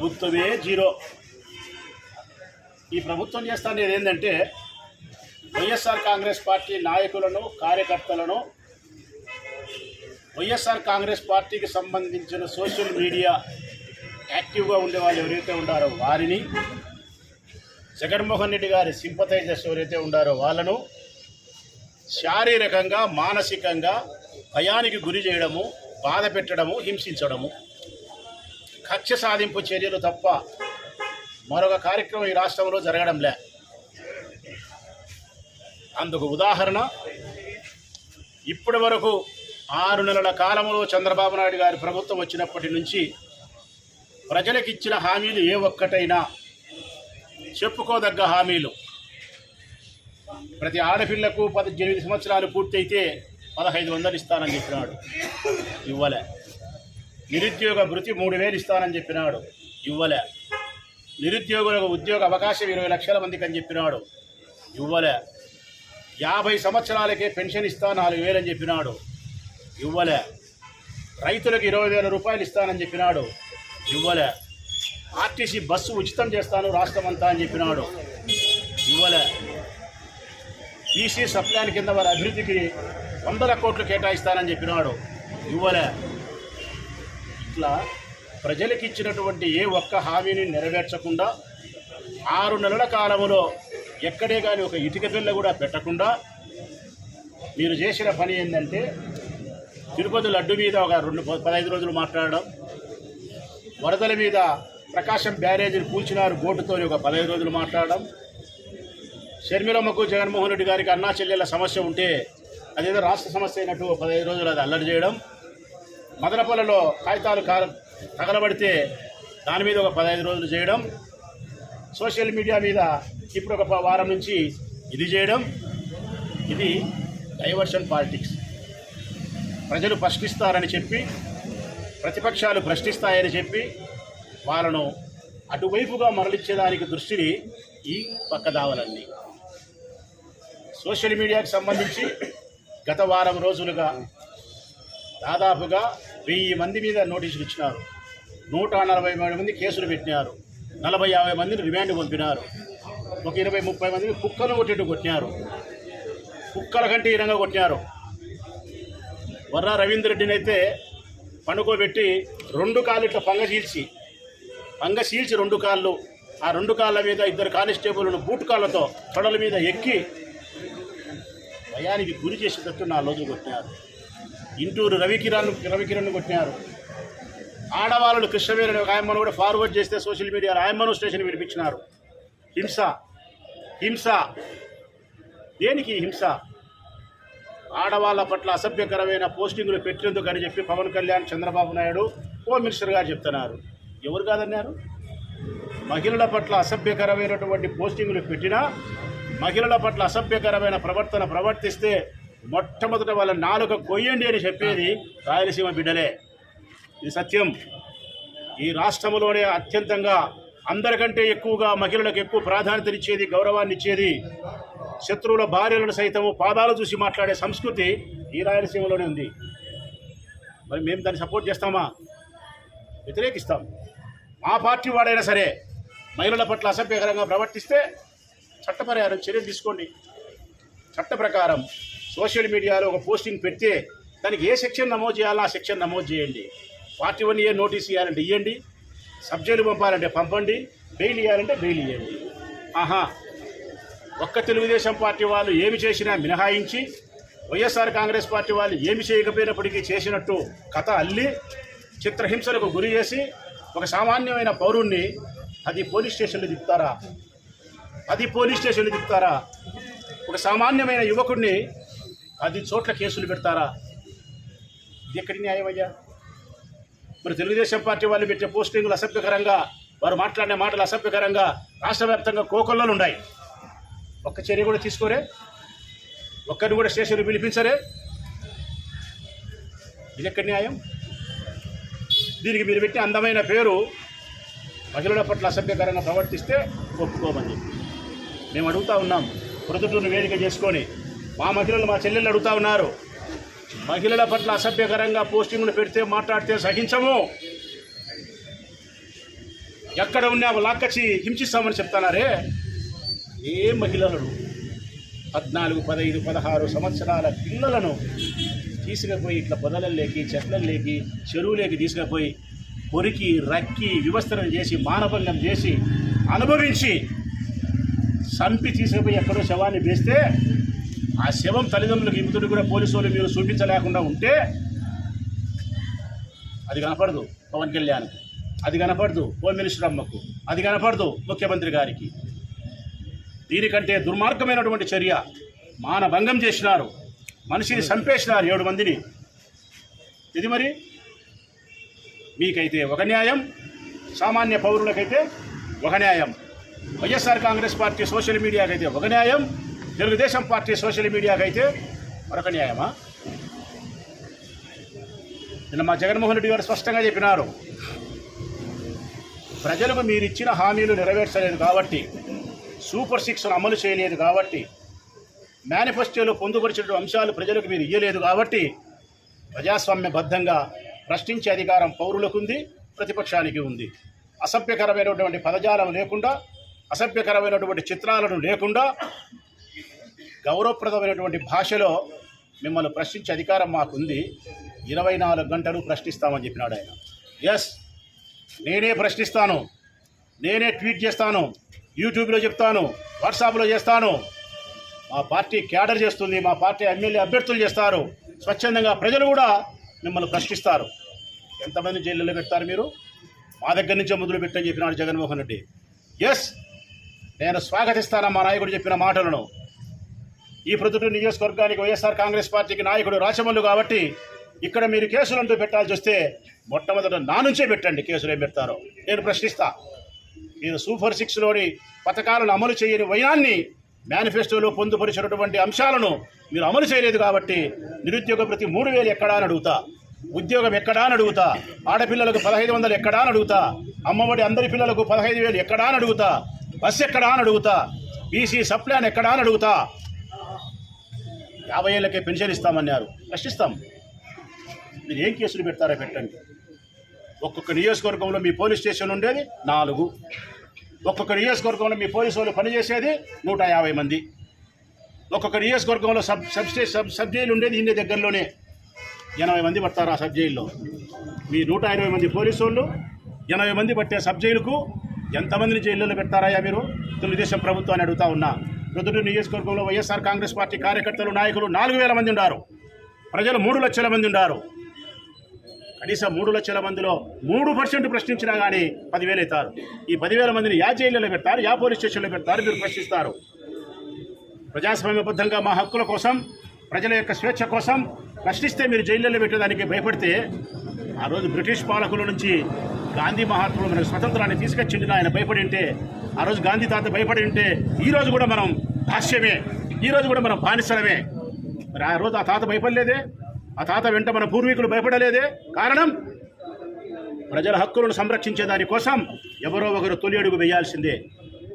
ప్రభుత్వమే జీరో. ఈ ప్రభుత్వం చేస్తానేది ఏంటంటే వైఎస్ఆర్ కాంగ్రెస్ పార్టీ నాయకులను కార్యకర్తలను వైఎస్ఆర్ కాంగ్రెస్ పార్టీకి సంబంధించిన సోషల్ మీడియా యాక్టివ్గా ఉండే వాళ్ళు ఎవరైతే ఉన్నారో వారిని జగన్మోహన్ రెడ్డి గారి సింపథైజర్స్ ఎవరైతే ఉన్నారో వాళ్ళను శారీరకంగా మానసికంగా భయానికి గురి చేయడము బాధ పెట్టడము హింసించడము. కక్ష సాధింపు చర్యలు తప్ప మరొక కార్యక్రమం ఈ రాష్ట్రంలో జరగడం లే అందుకు ఉదాహరణ ఇప్పటి వరకు ఆరు నెలల కాలంలో చంద్రబాబు నాయుడు గారి ప్రభుత్వం వచ్చినప్పటి నుంచి ప్రజలకు ఇచ్చిన హామీలు ఏ ఒక్కటైనా చెప్పుకోదగ్గ హామీలు. ప్రతి ఆడపిల్లకు పద్దెనిమిది సంవత్సరాలు పూర్తయితే పదహైదు వందలు ఇస్తానని చెప్పినాడు. ఇవ్వలే. నిరుద్యోగ భృతి మూడు వేలు ఇస్తానని చెప్పినాడు. ఇవ్వలే. నిరుద్యోగులకు ఉద్యోగ అవకాశం ఇరవై లక్షల మందికి అని చెప్పినాడు. ఇవ్వలే. యాభై సంవత్సరాలకే పెన్షన్ ఇస్తా నాలుగు వేలు అని చెప్పినాడు. ఇవ్వలే. రైతులకు ఇరవై వేల రూపాయలు ఇస్తానని చెప్పినాడు. ఇవ్వలే. ఆర్టీసీ బస్సు ఉచితం చేస్తాను రాష్ట్రం అంతా అని చెప్పినాడు. ఇవ్వలే. బీసీ సప్లాన్ కింద వారి అభివృద్ధికి వందల కోట్లు కేటాయిస్తానని చెప్పినాడు. ఇవ్వలే. పట్ల ప్రజలకు ఇచ్చినటువంటి ఏ ఒక్క హామీని నెరవేర్చకుండా ఆరు నెలల కాలంలో ఎక్కడే కానీ ఒక ఇటుక పిల్ల కూడా పెట్టకుండా మీరు చేసిన పని ఏంటంటే తిరుపతి లడ్డు మీద ఒక రెండు పదహైదు రోజులు మాట్లాడడం వరదల మీద ప్రకాశం బ్యారేజీని కూల్చినారు బోటుతో ఒక పదహైదు రోజులు మాట్లాడడం షర్మిలమ్మకు జగన్మోహన్ రెడ్డి గారికి అన్నా చెల్లెల సమస్య ఉంటే అదేదో రాష్ట్ర సమస్య అయినట్టు ఒక పదహైదు రోజులు అది అల్లరి చేయడం మదనపల్లెలో కాగితాలు కా తగలబడితే దాని మీద ఒక పదహైదు రోజులు చేయడం. సోషల్ మీడియా మీద ఇప్పుడు ఒక వారం నుంచి ఇది చేయడం. ఇది డైవర్షన్ పాలిటిక్స్. ప్రజలు ప్రశ్నిస్తారని చెప్పి ప్రతిపక్షాలు ప్రశ్నిస్తాయని చెప్పి వాళ్ళను అటువైపుగా మరలించేదానికి దృష్టిని ఈ పక్కదావలన్నీ సోషల్ మీడియాకు సంబంధించి గత వారం రోజులుగా దాదాపుగా వెయ్యి మంది మీద నోటీసులు ఇచ్చినారు. నూట నలభై మూడు మంది కేసులు పెట్టినారు. నలభై యాభై మందిని రిమాండ్ పంపినారు. ఒక ఇరవై ముప్పై మందిని కుక్కలు కొట్టేట్టు కొట్టినారు. కుక్కల కంటే ఈరంగా కొట్టినారు. వర్రా రవీంద్ర రెడ్డిని అయితే పండుకోబెట్టి రెండు కాళ్ళు ఇట్లా పంగ చీల్చి పంగ చీల్చి రెండు కాళ్ళు ఆ రెండు కాళ్ళ మీద ఇద్దరు కానిస్టేబుల్ను బూట్ కాళ్ళతో తొడల మీద ఎక్కి భయానికి గురి చేసేటట్టు నా రోజు కొట్టినారు. ఇంటూరు రవికిరణ్ రవికిరణ్ కొట్టినారు. ఆడవాళ్ళు కృష్ణవేణి ఒక ఆయమ్మను కూడా ఫార్వర్డ్ చేస్తే సోషల్ మీడియా ఆయమ్మను స్టేషన్ వినిపించినారు హింస హింస. దేనికి హింస? ఆడవాళ్ళ పట్ల అసభ్యకరమైన పోస్టింగులు పెట్టినందుకు అని చెప్పి పవన్ కళ్యాణ్ చంద్రబాబు నాయుడు హోమ్ మినిస్టర్ గారు చెప్తున్నారు. ఎవరు కాదన్నారు? మహిళల పట్ల అసభ్యకరమైనటువంటి పోస్టింగులు పెట్టినా మహిళల పట్ల అసభ్యకరమైన ప్రవర్తన ప్రవర్తిస్తే మొట్టమొదట వాళ్ళ నాలుక కొయ్యండి అని చెప్పేది రాయలసీమ బిడ్డలే. ఇది సత్యం. ఈ రాష్ట్రంలోనే అత్యంతంగా అందరికంటే ఎక్కువగా మహిళలకు ఎక్కువ ప్రాధాన్యతనిచ్చేది గౌరవాన్ని ఇచ్చేది శత్రువుల భార్యలను సైతము పాదాలు చూసి మాట్లాడే సంస్కృతి ఈ రాయలసీమలోనే ఉంది. మరి మేము దాన్ని సపోర్ట్ చేస్తామా? వ్యతిరేకిస్తాం. మా పార్టీ వాడైనా సరే మహిళల పట్ల అసభ్యకరంగా ప్రవర్తిస్తే చట్టపరిహారం చర్యలు తీసుకోండి. చట్ట ప్రకారం సోషల్ మీడియాలో ఒక పోస్టింగ్ పెడితే దానికి ఏ సెక్షన్ నమోదు చేయాలో ఆ సెక్షన్ నమోదు చేయండి. పార్టీ వన్ ఏ నోటీస్ ఇవ్వాలంటే ఇవ్వండి సబ్జెక్టు పంపాలంటే పంపండి. బెయిల్ ఇవ్వాలంటే బెయిల్ ఇవ్వండి ఆహా. ఒక్క తెలుగుదేశం పార్టీ వాళ్ళు ఏమి చేసినా మినహాయించి వైఎస్ఆర్ కాంగ్రెస్ పార్టీ వాళ్ళు ఏమి చేయకపోయినప్పటికీ చేసినట్టు కథ అల్లి చిత్రహింసలకు గురి చేసి ఒక సామాన్యమైన పౌరుణ్ణి అది పోలీస్ స్టేషన్లు తిప్పుతారా? అది పోలీస్ స్టేషన్లు తిప్పుతారా? ఒక సామాన్యమైన యువకుడిని పది చోట్ల కేసులు పెడతారా? ఇది ఎక్కడి న్యాయమయ్యా మరి తెలుగుదేశం పార్టీ వాళ్ళు పెట్టే పోస్టింగ్లు అసభ్యకరంగా వారు మాట్లాడిన మాటలు అసభ్యకరంగా రాష్ట్ర వ్యాప్తంగా కోకొల్లలు ఉన్నాయి. ఒక్క చర్య కూడా తీసుకోరే? ఒక్కరిని కూడా స్టేషన్లు పిలిపించరే? ఇది ఎక్కడి న్యాయం? దీనికి మీరు పెట్టిన అందమైన పేరు ప్రజల పట్ల అసభ్యకరంగా ప్రవర్తిస్తే ఒప్పుకోమని మేము అడుగుతా ఉన్నాం ప్రొద్దుటూరు వేదిక చేసుకొని మా మహిళలు మా చెల్లెళ్ళు అడుగుతా ఉన్నారు. మహిళల పట్ల అసభ్యకరంగా పోస్టింగ్లు పెడితే మాట్లాడితే సహించము. ఎక్కడ ఉన్నా లాక్కచ్చి హింసిస్తామని చెప్తున్నారే ఏ మహిళలను పద్నాలుగు పదహైదు పదహారు సంవత్సరాల పిల్లలను తీసుకుపోయి ఇట్లా పొదలల్లోకి చెట్లల్లోకి చెరువులోకి తీసుకుపోయి కొరికి రక్కి వివస్త్రం చేసి మానభంగం చేసి అనుభవించి సంపి తీసుకుపోయి ఎక్కడో శవాన్ని వేస్తే ఆ శవం తల్లిదండ్రులకు ఇముతుడు కూడా పోలీసు వాళ్ళు మీరు చూపించలేకుండా ఉంటే అది కనపడదు పవన్ కళ్యాణ్. అది కనపడదు హోమ్ మినిస్టర్ అమ్మకు. అది కనపడదు ముఖ్యమంత్రి గారికి. దీనికంటే దుర్మార్గమైనటువంటి చర్య మానభంగం చేసినారు. మనిషిని చంపేసినారు ఏడు మందిని. ఇది మరి మీకైతే ఒక న్యాయం సామాన్య పౌరులకైతే ఒక న్యాయం. వైఎస్ఆర్ కాంగ్రెస్ పార్టీ సోషల్ మీడియాకైతే ఒక న్యాయం తెలుగుదేశం పార్టీ సోషల్ మీడియాకైతే మరొక న్యాయమా? నిన్న మా జగన్మోహన్ రెడ్డి గారు స్పష్టంగా చెప్పినారు. ప్రజలకు మీరు ఇచ్చిన హామీలు నెరవేర్చలేదు కాబట్టి సూపర్ సిక్స్ను అమలు చేయలేదు కాబట్టి మేనిఫెస్టోలో పొందుపరిచిన అంశాలు ప్రజలకు మీరు ఇయ్యలేదు కాబట్టి ప్రజాస్వామ్యబద్ధంగా ప్రశ్నించే అధికారం పౌరులకు ఉంది ప్రతిపక్షానికి ఉంది. అసభ్యకరమైనటువంటి పదజాలం లేకుండా అసభ్యకరమైనటువంటి చిత్రాలను లేకుండా గౌరవప్రదమైనటువంటి భాషలో మిమ్మల్ని ప్రశ్నించే అధికారం మాకుంది. ఇరవై నాలుగు గంటలు ప్రశ్నిస్తామని చెప్పినాడు ఆయన. ఎస్ నేనే ప్రశ్నిస్తాను. నేనే ట్వీట్ చేస్తాను. యూట్యూబ్లో చెప్తాను. వాట్సాప్లో చేస్తాను. మా పార్టీ క్యాడర్ చేస్తుంది. మా పార్టీ ఎమ్మెల్యే అభ్యర్థులు చేస్తారు. స్వచ్ఛందంగా ప్రజలు కూడా మిమ్మల్ని ప్రశ్నిస్తారు. ఎంతమంది జైల్లో పెడతారు మీరు? మా దగ్గర నుంచే మొదలు పెట్టని చెప్పినాడు జగన్మోహన్ రెడ్డి. ఎస్ నేను స్వాగతిస్తాను మా నాయకుడు చెప్పిన మాటలను. ఈ ప్రొద్దుటూరు నియోజకవర్గానికి వైఎస్ఆర్ కాంగ్రెస్ పార్టీకి నాయకుడు రాచమల్లు కాబట్టి ఇక్కడ మీరు కేసులంటూ పెట్టాల్సి వస్తే మొట్టమొదట నా నుంచే పెట్టండి కేసులు ఏం పెడతారో. నేను ప్రశ్నిస్తా. మీరు సూపర్ సిక్స్లోని పథకాలను అమలు చేయని వైనాన్ని మేనిఫెస్టోలో పొందుపరిచినటువంటి అంశాలను మీరు అమలు చేయలేదు కాబట్టి నిరుద్యోగ ప్రతి మూడు వేలు ఎక్కడా అని అడుగుతా. ఉద్యోగం ఎక్కడా అని అడుగుతా. ఆడపిల్లలకు పదహైదు వందలు ఎక్కడా అని అడుగుతా. అమ్మఒడి అందరి పిల్లలకు పదహైదు వేలు ఎక్కడా అని అడుగుతా. బస్సు ఎక్కడా అని అడుగుతా. బీసీ సప్లాన్ ఎక్కడా అని అడుగుతా. యాభై ఏళ్ళకే పెన్షన్ ఇస్తామన్నారు. ప్రశ్నిస్తాం మీరు ఏం కేసులు పెడతారో పెట్టండి. ఒక్కొక్క నియోజకవర్గంలో మీ పోలీస్ స్టేషన్ ఉండేది నాలుగు. ఒక్కొక్క నియోజకవర్గంలో మీ పోలీసు వాళ్ళు పనిచేసేది నూట యాభై మంది. ఒక్కొక్క నియోజకవర్గంలో sub sub stay sub sub jail ఉండేది ఇన్ని దగ్గరలోనే. ఎనభై మంది పడతారు ఆ సబ్ జైల్లో. మీ నూట ఇరవై మంది పోలీసు వాళ్ళు ఎనభై మంది పట్టే సబ్ జైలుకు ఎంతమందిని జైల్లో పెడతారాయా మీరు? తెలుగుదేశం ప్రభుత్వాన్ని అడుగుతా ఉన్నా. ప్రొద్దుటూరు నియోజకవర్గంలో వైఎస్ఆర్ కాంగ్రెస్ పార్టీ కార్యకర్తలు నాయకులు నాలుగు వేల మంది ఉన్నారు. ప్రజలు మూడు లక్షల మంది ఉన్నారు. కనీసం మూడు లక్షల మందిలో మూడు పర్సెంట్ ప్రశ్నించినా కానీ పదివేలు అవుతారు ఈ పదివేల మందిని యా జైల్లో పెడతారు యా పోలీస్ స్టేషన్లో పెడతారు మీరు ప్రశ్నిస్తారు. ప్రజాస్వామ్యబద్ధంగా మా హక్కుల కోసం ప్రజల యొక్క స్వేచ్ఛ కోసం ప్రశ్నిస్తే మీరు జైల్లో పెట్టేదానికి భయపడితే ఆ రోజు బ్రిటిష్ పాలకుల నుంచి గాంధీ మహాత్ములు మనకు స్వతంత్రాన్ని తీసుకొచ్చింది ఆయన భయపడి ఉంటే ఆ రోజు గాంధీ తాత భయపడి ఉంటే ఈరోజు కూడా మనం భాష్యమే ఈరోజు కూడా మనం బానిసలమే. మరి ఆ రోజు ఆ తాత భయపడలేదే ఆ తాత వెంట మన పూర్వీకులు భయపడలేదే. కారణం ప్రజల హక్కులను సంరక్షించే దానికోసం ఎవరో ఒకరు తొలి అడుగు వేయాల్సిందే.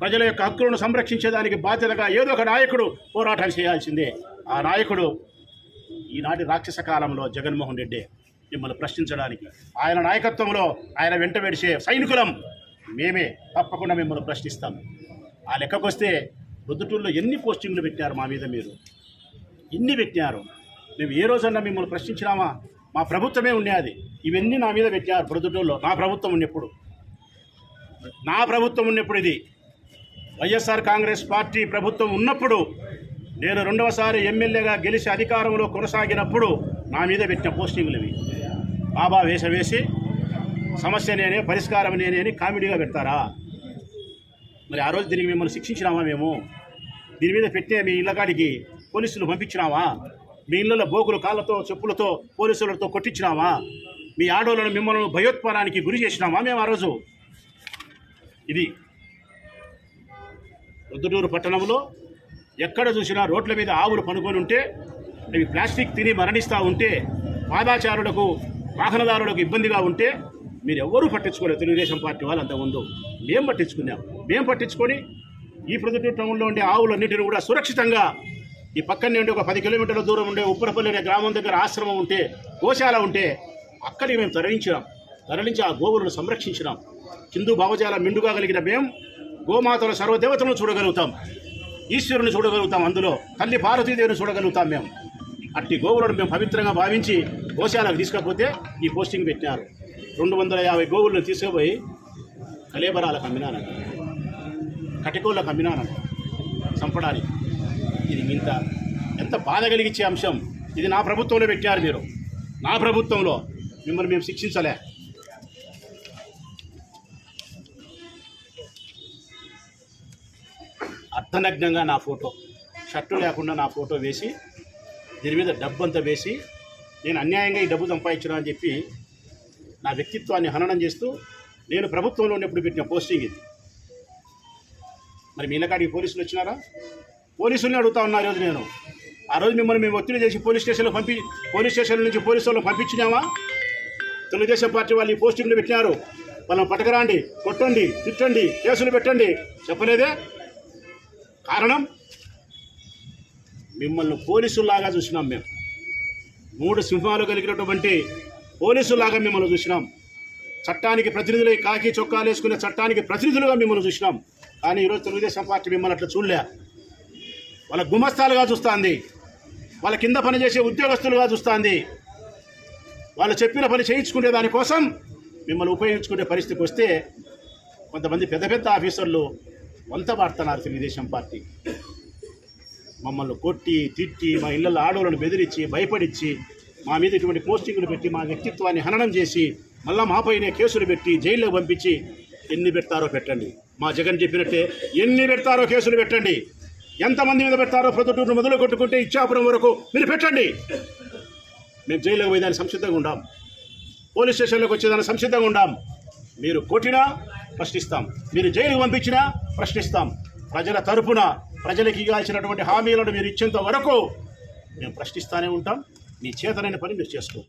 ప్రజల యొక్క హక్కులను సంరక్షించేదానికి బాధ్యతగా ఏదో ఒక నాయకుడు పోరాటం చేయాల్సిందే. ఆ నాయకుడు ఈనాటి రాక్షస కాలంలో జగన్మోహన్ రెడ్డి. మిమ్మల్ని ప్రశ్నించడానికి. ఆయన నాయకత్వంలో ఆయన వెంట వేడిచే సైనికులం మేమే తప్పకుండా మిమ్మల్ని ప్రశ్నిస్తాం. ఆ లెక్కకొస్తే ప్రొద్దుటూరులో ఎన్ని పోస్టింగ్లు పెట్టారు మా మీద మీరు? ఎన్ని పెట్టారు? మేము ఏ రోజన్నా మిమ్మల్ని ప్రశ్నించినామా? మా ప్రభుత్వమే ఉండేది ఇవన్నీ నా మీద పెట్టారు ప్రొద్దుటూరులో. నా ప్రభుత్వం ఉన్నప్పుడు. నా ప్రభుత్వం ఉన్నప్పుడు ఇది. వైఎస్ఆర్ కాంగ్రెస్ పార్టీ ప్రభుత్వం ఉన్నప్పుడు నేను రెండవసారి ఎమ్మెల్యేగా గెలిచి అధికారంలో కొనసాగినప్పుడు నా మీద పెట్టిన పోస్టింగ్లు ఇవి. బాబా వేష వేసి సమస్య నేనే పరిష్కారం నేనే అని కామెడీగా పెడతారా? మరి ఆ రోజు దీనికి మిమ్మల్ని శిక్షించినామా మేము? దీని మీద పెట్టే మీ ఇళ్ళకాడికి పోలీసులు పంపించినామా మీ ఇళ్ళలో బోకులు కాళ్ళతో చెప్పులతో పోలీసులతో కొట్టించినామా మీ ఆడోళ్ళను మిమ్మల్ని భయోత్పానానికి గురి చేసినామా మేము ఆ రోజు? ఇది రుద్దుటూరు పట్టణంలో ఎక్కడ చూసినా రోడ్ల మీద ఆవులు పనుకొని ఉంటే అవి ప్లాస్టిక్ తిని మరణిస్తూ ఉంటే పాదాచారులకు వాహనదారులకు ఇబ్బందిగా ఉంటే మీరు ఎవ్వరూ పట్టించుకోలేదు. తెలుగుదేశం పార్టీ వాళ్ళు అంతకుముందు మేము పట్టించుకున్నాం. మేము పట్టించుకొని ఈ ప్రొద్దుటూరు టౌన్లో ఉండే ఆవులన్నింటినీ కూడా సురక్షితంగా ఈ పక్కనే ఉండే ఒక పది కిలోమీటర్ల దూరం ఉండే ఉప్పరపల్లి అనే గ్రామం దగ్గర ఆశ్రమం ఉంటే గోశాల ఉంటే అక్కడికి మేము తరలించినాం. తరలించి ఆ గోవులను సంరక్షించినాం. హిందూ భావజాల మిండుగా కలిగిన మేము గోమాతల సర్వదేవతలను చూడగలుగుతాం. ఈశ్వరుని చూడగలుగుతాం అందులో. తల్లి పార్వతీదేవిని చూడగలుగుతాం మేము అట్టి గోవులను మేము పవిత్రంగా భావించి గోశాలకు తీసుకపోతే ఈ పోస్టింగ్ పెట్టినారు. రెండు వందల యాభై గోవులను తీసుకుపోయి కలేబరాలకు అమ్మినానంట కటికోళ్ళకు అమ్మినానంట చంపడానికి. ఇది ఇంత ఎంత బాధ కలిగించే అంశం. ఇది నా ప్రభుత్వంలో పెట్టారు మీరు. నా ప్రభుత్వంలో మిమ్మల్ని మేము శిక్షించలే. అర్ధనగ్నంగా నా ఫోటో షర్టు లేకుండా నా ఫోటో వేసి దీని మీద డబ్బు అంతా వేసి నేను అన్యాయంగా ఈ డబ్బు సంపాదించడం అని చెప్పి నా వ్యక్తిత్వాన్ని హననం చేస్తూ నేను ప్రభుత్వంలో ఉన్నప్పుడు పెట్టిన పోస్టింగ్ ఇది. మరి మీ ఇళ్ళకాడికి పోలీసులు వచ్చినారా? పోలీసుల్ని అడుగుతా ఉన్నా రోజు నేను. ఆ రోజు మిమ్మల్ని మేము ఒత్తిడి చేసి పోలీస్ స్టేషన్లో పంపి పోలీస్ స్టేషన్ నుంచి పోలీసు వాళ్ళని పంపించినామా? తెలుగుదేశం పార్టీ వాళ్ళు ఈ పోస్టింగ్లు పెట్టినారు. వాళ్ళని పట్టకరాండి కొట్టండి తిట్టండి కేసులు పెట్టండి. చెప్పలేదే? కారణం? మిమ్మల్ని పోలీసుల్లాగా చూసినాం మేము. మూడు సింహాలు కలిగినటువంటి పోలీసులాగా మిమ్మల్ని చూసినాం. చట్టానికి ప్రతినిధులై కాకి చొక్కాలు వేసుకునే చట్టానికి ప్రతినిధులుగా మిమ్మల్ని చూసినాం. కానీ ఈరోజు తెలుగుదేశం పార్టీ మిమ్మల్ని అట్లా చూడలే. వాళ్ళ గుమస్తాలుగా చూస్తుంది. వాళ్ళ కింద పనిచేసే ఉద్యోగస్తులుగా చూస్తుంది. వాళ్ళు చెప్పిన పని చేయించుకునే దానికోసం మిమ్మల్ని ఉపయోగించుకునే పరిస్థితికి వస్తే కొంతమంది పెద్ద పెద్ద ఆఫీసర్లు వంత పాడుతున్నారు తెలుగుదేశం పార్టీ. మమ్మల్ని కొట్టి తిట్టి మా ఇళ్ళల్లో ఆడవాళ్ళను బెదిరించి భయపడించి మా మీద ఇటువంటి పోస్టింగులు పెట్టి మా వ్యక్తిత్వాన్ని హననం చేసి మళ్ళా మాపైనే కేసులు పెట్టి జైల్లో పంపించి ఎన్ని పెడతారో పెట్టండి. మా జగన్ చెప్పినట్టే ఎన్ని పెడతారో కేసులు పెట్టండి. ఎంతమంది మీద పెడతారో ప్రొద్దుటూరు మొదలు కొట్టుకుంటే ఇచ్చాపురం వరకు మీరు పెట్టండి. మేము జైలుకి పోయేదాన్ని సంసిద్ధంగా ఉండాం. పోలీస్ స్టేషన్లోకి వచ్చేదాన్ని సంసిద్ధంగా ఉండాం. మీరు కొట్టినా ప్రశ్నిస్తాం. మీరు జైలుకు పంపించినా ప్రశ్నిస్తాం. ప్రజల తరపున ప్రజలకు ఇవ్వాల్సినటువంటి హామీలను మీరు ఇచ్చేంత వరకు మేము ప్రశ్నిస్తూనే ఉంటాం. మీ చేతనైన పని మీరు చేసుకోండి.